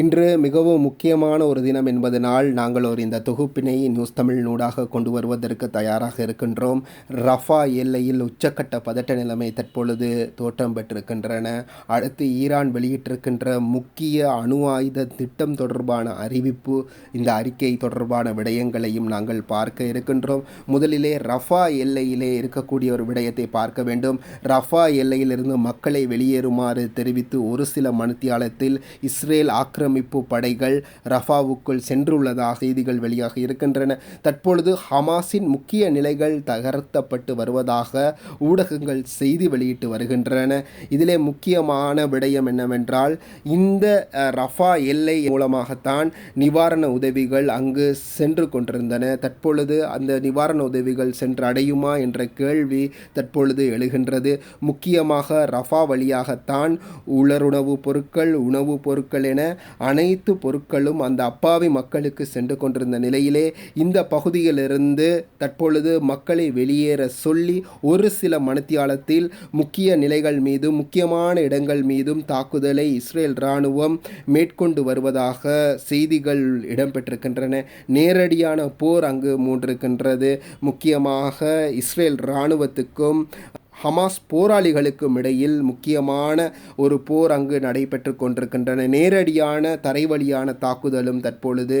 இன்று மிகவும் முக்கியமான ஒரு தினம் என்பதனால் நாங்கள் ஒரு இந்த தொகுப்பினை நியூஸ் தமிழ் நூடாக கொண்டு வருவதற்கு தயாராக இருக்கின்றோம். ரஃபா எல்லையில் உச்சக்கட்ட பதட்ட நிலைமை தற்பொழுது தோற்றம் பெற்றிருக்கின்றன. அடுத்து ஈரான் வெளியிட்டிருக்கின்ற முக்கிய அணு ஆயுத திட்டம் தொடர்பான அறிவிப்பு இந்த அறிக்கை தொடர்பான விடயங்களையும் நாங்கள் பார்க்க இருக்கின்றோம். முதலிலே ரஃபா எல்லையிலே இருக்கக்கூடிய ஒரு விடயத்தை பார்க்க வேண்டும். ரஃபா எல்லையிலிருந்து மக்களை வெளியேறுமாறு தெரிவித்து ஒரு சில மணித்தியாலத்தில் இஸ்ரேல் ஆக்கிரமிப்பு படைகள் ரஃபாவுக்குள் சென்றுள்ளதாக செய்திகள் வெளியாக இருக்கின்றன. தற்பொழுது ஹமாஸின் முக்கிய நிலைகள் தகர்த்தப்பட்டு வருவதாக ஊடகங்கள் செய்தி வெளியிட்டு வருகின்றன. இதிலே முக்கியமான விடயம் என்னவென்றால் இந்த ரஃபா எல்லை மூலமாகத்தான் நிவாரண உதவிகள் அங்கு சென்று கொண்டிருந்தன. தற்பொழுது அந்த நிவாரண உதவிகள் சென்றடையுமா என்ற கேள்வி தற்பொழுது எழுகின்றது. முக்கியமாக ரஃபா வழியாகத்தான் உலருணவுப் பொருட்கள் உணவுப் பொருட்கள் என அனைத்து பொருட்களும் அந்த அப்பாவி மக்களுக்கு சென்று கொண்டிருந்த நிலையிலே இந்த பகுதியிலிருந்து தற்பொழுது மக்களை வெளியேற சொல்லி ஒரு சில மனத்தியாலத்தில் முக்கிய நிலைகள் மீதும் முக்கியமான இடங்கள் மீதும் தாக்குதலை இஸ்ரேல் இராணுவம் மேற்கொண்டு வருவதாக செய்திகள் இடம்பெற்றிருக்கின்றன. நேரடியான போர் அங்கு மூன்றிருக்கின்றது. முக்கியமாக இஸ்ரேல் இராணுவத்துக்கும் ஹமாஸ் போராளிகளுக்கும் இடையில் முக்கியமான ஒரு போர் அங்கு நடைபெற்று கொண்டிருக்கின்றன. நேரடியான தரைவழியான தாக்குதலும் தற்பொழுது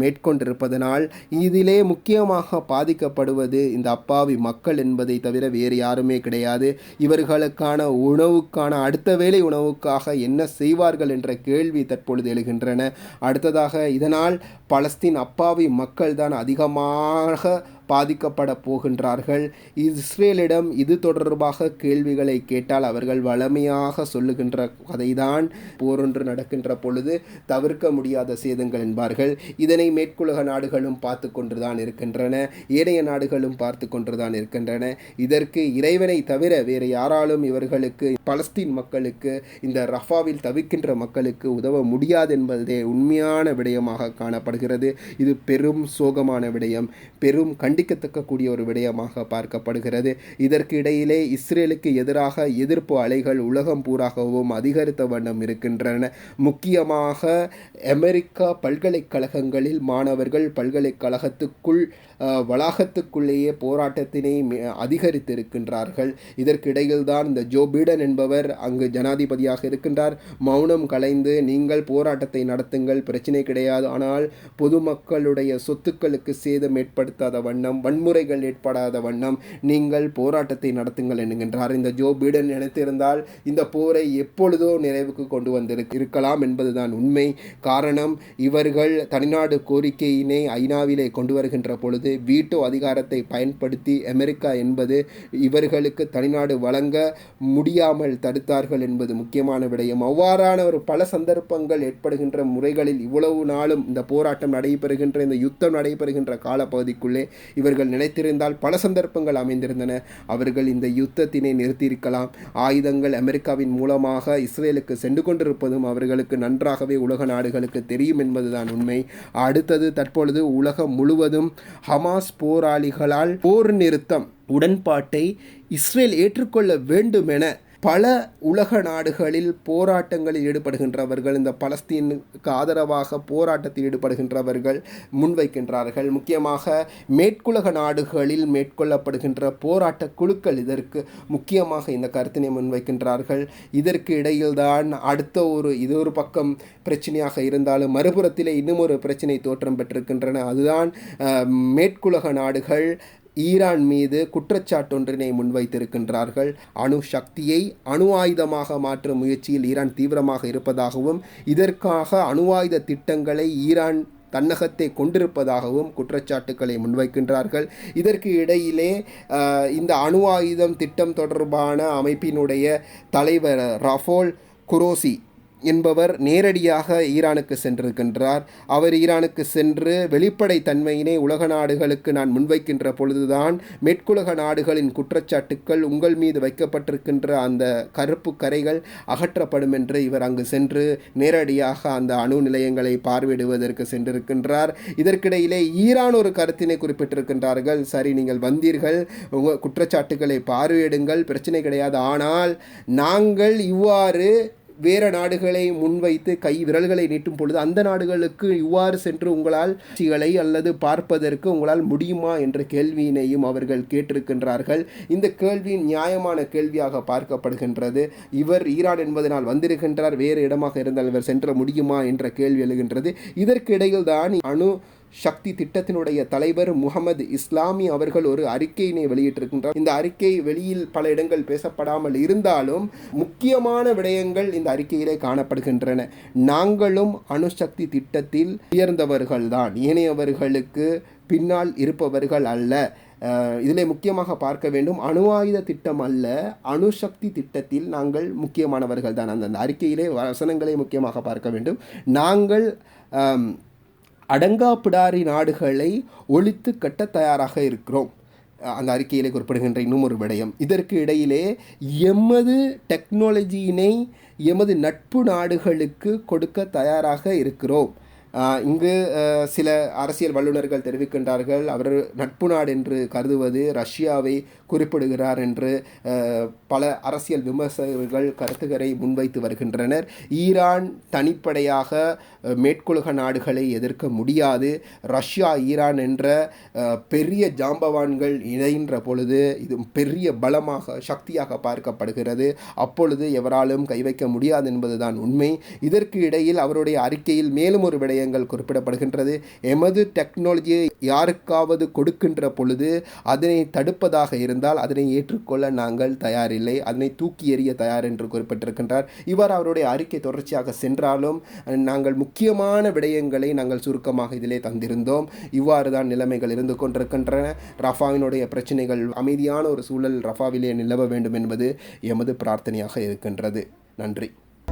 மேற்கொண்டிருப்பதனால் இதிலே முக்கியமாக பாதிக்கப்படுவது இந்த அப்பாவி மக்கள் என்பதை தவிர வேறு யாருமே கிடையாது. இவர்களுக்கான உணவுக்கான அடுத்த வேளை உணவுக்காக என்ன செய்வார்கள் என்ற கேள்வி தற்பொழுது எழுகின்றன. அடுத்ததாக இதனால் பலஸ்தீன் அப்பாவி மக்கள் தான் அதிகமாக பாதிக்கப்பட போகின்றார்கள். இஸ்ரேலிடம் இது தொடர்பாக கேள்விகளை கேட்டால் அவர்கள் வளமையாக சொல்லுகின்ற கதைதான் போரொன்று நடக்கின்ற பொழுது தவிர்க்க முடியாத சேதங்கள் என்பார்கள். இதனை மேற்குலக நாடுகளும் பார்த்து கொண்டுதான் இருக்கின்றன. ஏனைய நாடுகளும் பார்த்து கொண்டுதான் இருக்கின்றன. இதற்கு இறைவனை தவிர வேறு யாராலும் இவர்களுக்கு பலஸ்தீன் மக்களுக்கு இந்த ரஃபாவில் தவிக்கின்ற மக்களுக்கு உதவ முடியாது என்பதே உண்மையான விடயமாக காணப்படுகிறது. இது பெரும் சோகமான விடயம். பெரும் கண் கூடிய ஒரு விடயமாக பார்க்கப்படுகிறது. இதற்கு இடையிலே இஸ்ரேலுக்கு எதிராக எதிர்ப்பு அலைகள் உலகம் பூராகவும் அதிகரித்த வண்ணம் இருக்கின்றன. முக்கியமாக அமெரிக்கா பல்கலைக்கழகங்களில் மாணவர்கள் பல்கலைக்கழகத்துக்குள் வளாகத்துக்குள்ளேயே போராட்டத்தினை மே- அதிகரித்திருக்கின்றார்கள். இதற்கிடையில் தான் இந்த ஜோ பீடன் என்பவர் அங்கு ஜனாதிபதியாக இருக்கின்றார். மௌனம் கலைந்து நீங்கள் போராட்டத்தை நடத்துங்கள் பிரச்சனை கிடையாது. ஆனால் பொதுமக்களுடைய சொத்துக்களுக்கு சேதம் ஏற்படுத்தாத வண்ணம் வன்முறைகள் ஏற்படாத வண்ணம் நீங்கள் போராட்டத்தை நடத்துங்கள் என்கின்றார். இந்த ஜோ பீடன் நினைத்திருந்தால் இந்த போரை எப்பொழுதோ நிறைவுக்கு கொண்டு வந்திரு இருக்கலாம் என்பதுதான் உண்மை. காரணம் இவர்கள் தனிநாடு கோரிக்கையினை ஐநாவிலே கொண்டு வருகின்ற பொழுது வீட்டோ அதிகாரத்தை பயன்படுத்தி அமெரிக்கா என்பது இவர்களுக்கு தனிநாடு வழங்க முடியாமல் தடுத்தார்கள் என்பது முக்கியமான விடயம். அவ்வாறான ஒரு பல சந்தர்ப்பங்கள் ஏற்படுகின்ற முறைகளில் இவ்வளவு நாளும் இந்த போராட்டம் நடைபெறுகின்ற இந்த யுத்தம் நடைபெறுகின்ற காலப்பகுதிக்குள்ளே இவர்கள் நினைத்திருந்தால் பல சந்தர்ப்பங்கள் அமைந்திருந்தன. அவர்கள் இந்த யுத்தத்தினை நிறுத்தியிருக்கலாம். ஆயுதங்கள் அமெரிக்காவின் மூலமாக இஸ்ரேலுக்கு சென்று கொண்டிருப்பதும் அவர்களுக்கு நன்றாகவே உலக நாடுகளுக்கு தெரியும் என்பதுதான் உண்மை. அடுத்தது தற்பொழுது உலகம் முழுவதும் ஹமாஸ் போராளிகளால் போர் நிறுத்தம் உடன்பாட்டை இஸ்ரேல் ஏற்றுக்கொள்ள வேண்டும் என பல உலக நாடுகளில் போராட்டங்களில் ஈடுபடுகின்றவர்கள் இந்த பலஸ்தீனுக்கு ஆதரவாக போராட்டத்தில் ஈடுபடுகின்றவர்கள் முன்வைக்கின்றார்கள். முக்கியமாக மேற்குலக நாடுகளில் மேற்கொள்ளப்படுகின்ற போராட்ட குழுக்கள் இதற்கு முக்கியமாக இந்த கருத்தினை முன்வைக்கின்றார்கள். இதற்கு இடையில்தான் அடுத்த ஒரு இது ஒரு பக்கம் பிரச்சனையாக இருந்தாலும் மறுபுறத்திலே இன்னும் ஒரு பிரச்சனை தோற்றம் பெற்றிருக்கின்றன. அதுதான் மேற்குலக நாடுகள் ஈரான் மீது குற்றச்சாட்டொன்றினை முன்வைத்திருக்கின்றார்கள். அணு சக்தியை அணு ஆயுதமாக மாற்றும் முயற்சியில் ஈரான் தீவிரமாக இருப்பதாகவும் இதற்காக அணு ஆயுத திட்டங்களை ஈரான் தன்னகத்தை கொண்டிருப்பதாகவும் குற்றச்சாட்டுக்களை முன்வைக்கின்றார்கள். இதற்கு இடையிலே இந்த அணு ஆயுதம் திட்டம் தொடர்பான அமைப்பினுடைய தலைவர் ரஃபோல் குரோசி என்பவர் நேரடியாக ஈரானுக்கு சென்றிருக்கின்றார். அவர் ஈரானுக்கு சென்று வெளிப்படை தன்மையினை உலக நாடுகளுக்கு நான் முன்வைக்கின்ற பொழுதுதான் மேற்குலக நாடுகளின் குற்றச்சாட்டுக்கள் உங்கள் மீது வைக்கப்பட்டிருக்கின்ற அந்த கருப்பு கரைகள் அகற்றப்படும் என்று இவர் அங்கு சென்று நேரடியாக அந்த அணு நிலையங்களை பார்வையிடுவதற்கு சென்றிருக்கின்றார். இதற்கிடையிலே ஈரான் ஒரு கருத்தினை குறிப்பிட்டிருக்கின்றார்கள். சரி நீங்கள் வந்தீர்கள். உங்கள் குற்றச்சாட்டுகளை பார்வையிடுங்கள். பிரச்சனை கிடையாது. ஆனால் நாங்கள் இவ்வாறு வேற நாடுகளை முன்வைத்து கை விரல்களை நீட்டும் பொழுது அந்த நாடுகளுக்கு இவ்வாறு சென்று உங்களால் காட்சிகளை அல்லது பார்ப்பதற்கு உங்களால் முடியுமா என்ற கேள்வியினையும் அவர்கள் கேட்டிருக்கின்றார்கள். இந்த கேள்வி நியாயமான கேள்வியாக பார்க்கப்படுகின்றது. இவர் ஈரான் என்பதனால் வந்திருக்கின்றார். வேறு இடமாக இருந்தால் இவர் சென்ற முடியுமா என்ற கேள்வி எழுகின்றது. இதற்கிடையில் தான் அணு சக்தி திட்டத்தினுடைய தலைவர் முகமது இஸ்லாமி அவர்கள் ஒரு அறிக்கையினை வெளியிட்டிருக்கின்றார். இந்த அறிக்கை வெளியில் பல இடங்கள் பேசப்படாமல் இருந்தாலும் முக்கியமான விடயங்கள் இந்த அறிக்கையிலே காணப்படுகின்றன. நாங்களும் அணுசக்தி திட்டத்தில் உயர்ந்தவர்கள்தான். ஏனையவர்களுக்கு பின்னால் இருப்பவர்கள் அல்ல. இதில் முக்கியமாக பார்க்க வேண்டும். அணு ஆயுத திட்டம் அல்ல. அணுசக்தி திட்டத்தில் நாங்கள் முக்கியமானவர்கள் தான் அந்த அறிக்கையிலே வசனங்களை முக்கியமாக பார்க்க வேண்டும். நாங்கள் அடங்கா பிடாரி நாடுகளை ஒழித்து கட்ட தயாராக இருக்கிறோம். அந்த அறிக்கையிலே குறிப்பிடுகின்ற இன்னும் ஒரு விடயம். இதற்கு இடையிலே எமது டெக்னாலஜியினை எமது நட்பு நாடுகளுக்கு கொடுக்க தயாராக இருக்கிறோம். இங்கு சில அரசியல் வல்லுநர்கள் தெரிவிக்கின்றார்கள் அவர் நட்பு நாடு என்று கருதுவது ரஷ்யாவை குறிப்பிடுகிறார் என்று பல அரசியல் விமர்சகர்கள் கருத்துக்களை முன்வைத்து வருகின்றனர். ஈரான் தனிப்படையாக மேற்குலக நாடுகளை எதிர்க்க முடியாது. ரஷ்யா ஈரான் என்ற பெரிய ஜாம்பவான்கள் இணைகின்ற பொழுது இது பெரிய பலமாக சக்தியாக பார்க்கப்படுகிறது. அப்பொழுது எவராலும் கை வைக்க முடியாது என்பதுதான் உண்மை. இதற்கு இடையில் அவருடைய அறிக்கையில் மேலும் ஒரு விடயங்கள் குறிப்பிடப்படுகின்றது. எமது டெக்னாலஜியை யாருக்காவது கொடுக்கின்ற பொழுது அதனை தடுப்பதாக இருந்தால் அதனை ஏற்றுக்கொள்ள நாங்கள் தயாரில்லை. அதனை தூக்கி எறிய தயார் என்று குறிப்பிட்டிருக்கின்றார். இவர் அவருடைய அறிக்கை தொடர்ச்சியாக சென்றாலும் நாங்கள் முக்கியமான விடயங்களை நாங்கள் சுருக்கமாக இதிலே தந்திருந்தோம். இவ்வாறு தான் நிலைமைகள் இருந்து கொண்டிருக்கின்றன. ரஃபாவினுடைய பிரச்சனைகள் அமைதியான ஒரு சூழல் ரஃபாவிலே நிலவ வேண்டும் என்பது எமது பிரார்த்தனையாக இருக்கின்றது. நன்றி.